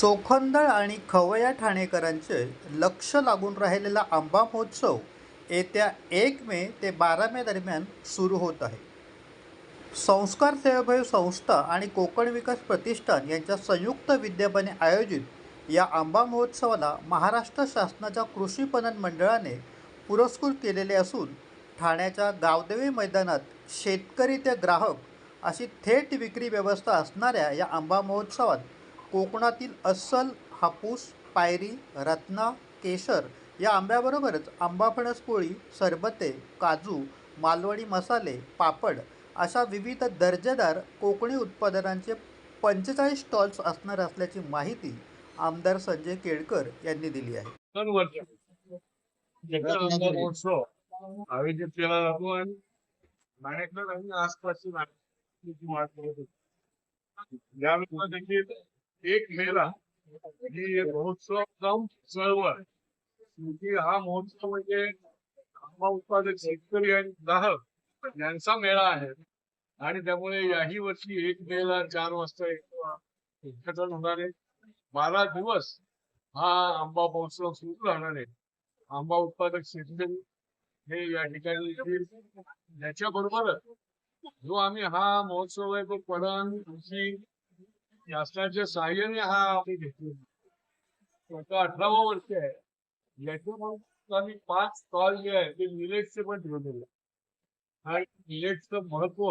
चोखंदळ आणि खवया ठाणेकरांचे लक्ष लागून राहिलेला आंबा महोत्सव येत्या एक मे ते बारा मे दरम्यान सुरू होत आहे. संस्कार सेवाभावी संस्था आणि कोकण विकास प्रतिष्ठान यांच्या संयुक्त विद्यमाने आयोजित या आंबा महोत्सवाला महाराष्ट्र शासनाच्या कृषी पणन मंडळाने पुरस्कृत केलेले असून ठाण्याच्या गावदेवी मैदानात शेतकरी ते ग्राहक अशी थेट विक्री व्यवस्था असणाऱ्या या आंबा महोत्सवात कोकणातील अस्सल हापूस पायरी रत्ना केशर या आंब्याबरोबरच आंबा फणस पोळी सरबते काजू मालवणी मसाले पापड अशा विविध दर्जेदार कोकणी उत्पादनांचे पंचेचाळीस स्टॉल्स असणार असल्याची माहिती आमदार संजय केळकर यांनी दिली आहे. एक मेला. ही महोत्सव जाऊन चळवळ हा महोत्सव म्हणजे आंबा उत्पादक शेतकरी आणि ग्राहक यांचा मेळा आहे. आणि त्यामुळे याही वर्षी एक मेला चार वाजता उद्घाटन होणार आहे. बारा दिवस हा आंबा महोत्सव सुरू राहणार आहे. आंबा उत्पादक शेतकरी हे या ठिकाणी त्याच्या बरोबरच जो आम्ही हा महोत्सव आहे तो पडण कृषी शासनाच्या सहाय्याने हा आम्ही आता अठरावं वर्ष आहे. याच्यामध्ये आम्ही पाच स्टॉल जे आहे ते मिलेटचे पण ठेवलेले आणि मिलेटचं महत्त्व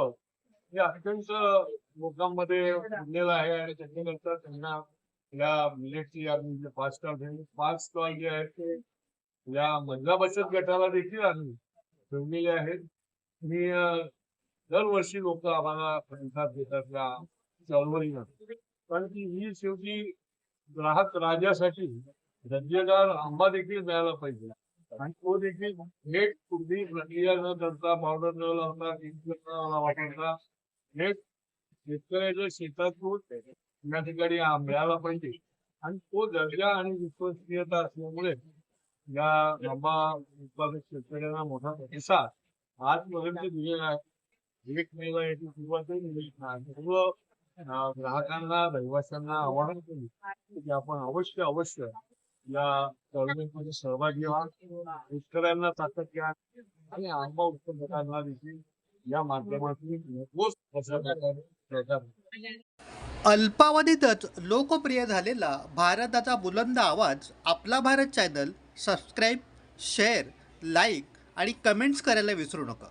हे अत्यंत लोकांमध्ये उरलेलं आहे आणि त्याच्यानंतर त्यांना या मिलेटची आम्ही पाच स्टॉल ठेवले पाच स्टॉल जे आहेत ते या महिला बचत गटाला देखील आम्ही ठेवलेले आहेत. मी दरवर्षी लोक आम्हाला प्रतिसाद देतात या चळवळीनं कारण की ही शेवटी ग्राहक राजासाठी दर्जेदार आंबा देखील मिळाला पाहिजे. आणि तो देखील थेट कुठली प्रक्रिया न करता पावडर न लावता chemical न वापरता थेट शेतकऱ्याच्या शेतातून या ठिकाणी मिळाला पाहिजे. आणि तो दर्जा आणि विश्वसनीयता असल्यामुळे या आंबा उत्पादक शेतकऱ्यांना मोठा प्रतिसाद आजपर्यंत दिलेला आहे. एक मेला याची सुरुवात आहे. सर्व ग्राहकांना रहिवाशांना आवाहन केली की आपण अवश्य अवश्य या चळवळीमध्ये सहभागी व्हा शेतकऱ्यांना ताकद घ्या आणि आंबा उत्पादकांना देखील या माध्यमातून अल्पावधीतच लोकप्रिय झालेला भारताचा बुलंद आवाज आपला Bharat channel subscribe share like आणि कमेंट्स करायला विसरू नका.